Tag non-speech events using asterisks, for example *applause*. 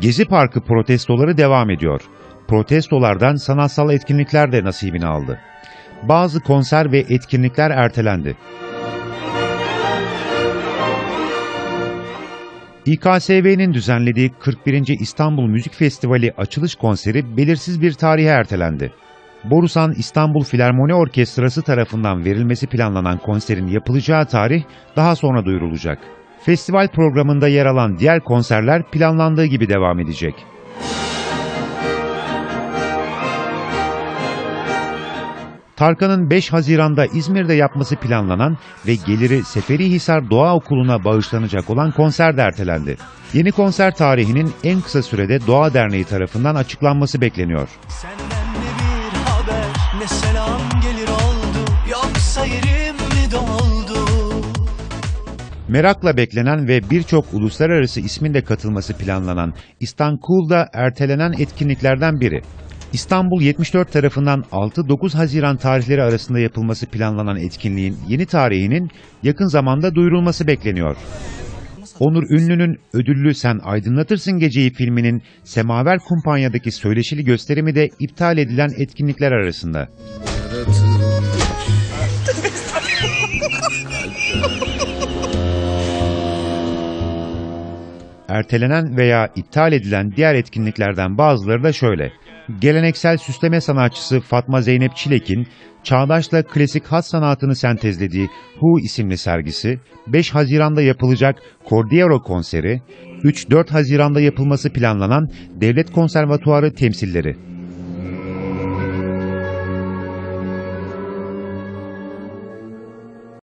Gezi Parkı protestoları devam ediyor. Protestolardan sanatsal etkinlikler de nasibini aldı. Bazı konser ve etkinlikler ertelendi. İKSV'nin düzenlediği 41. İstanbul Müzik Festivali açılış konseri belirsiz bir tarihe ertelendi. Borusan İstanbul Filarmoni Orkestrası tarafından verilmesi planlanan konserin yapılacağı tarih daha sonra duyurulacak. Festival programında yer alan diğer konserler planlandığı gibi devam edecek. Tarkan'ın 5 Haziran'da İzmir'de yapması planlanan ve geliri Seferihisar Doğa Okulu'na bağışlanacak olan konser de ertelendi. Yeni konser tarihinin en kısa sürede Doğa Derneği tarafından açıklanması bekleniyor. Senden ne bir haber ne selam gelir oldu Yoksa yerim mi doldu Merakla beklenen ve birçok uluslararası ismin de katılması planlanan İstanbul'da ertelenen etkinliklerden biri. İstanbul 74 tarafından 6-9 Haziran tarihleri arasında yapılması planlanan etkinliğin yeni tarihinin yakın zamanda duyurulması bekleniyor. Onur Ünlü'nün ödüllü Sen Aydınlatırsın Geceyi filminin Semaver Kumpanya'daki söyleşili gösterimi de iptal edilen etkinlikler arasında. *laughs* Ertelenen veya iptal edilen diğer etkinliklerden bazıları da şöyle. Geleneksel süsleme sanatçısı Fatma Zeynep Çilek'in çağdaşla klasik hat sanatını sentezlediği Hu isimli sergisi, 5 Haziran'da yapılacak Cordiero konseri, 3-4 Haziran'da yapılması planlanan Devlet Konservatuarı temsilleri.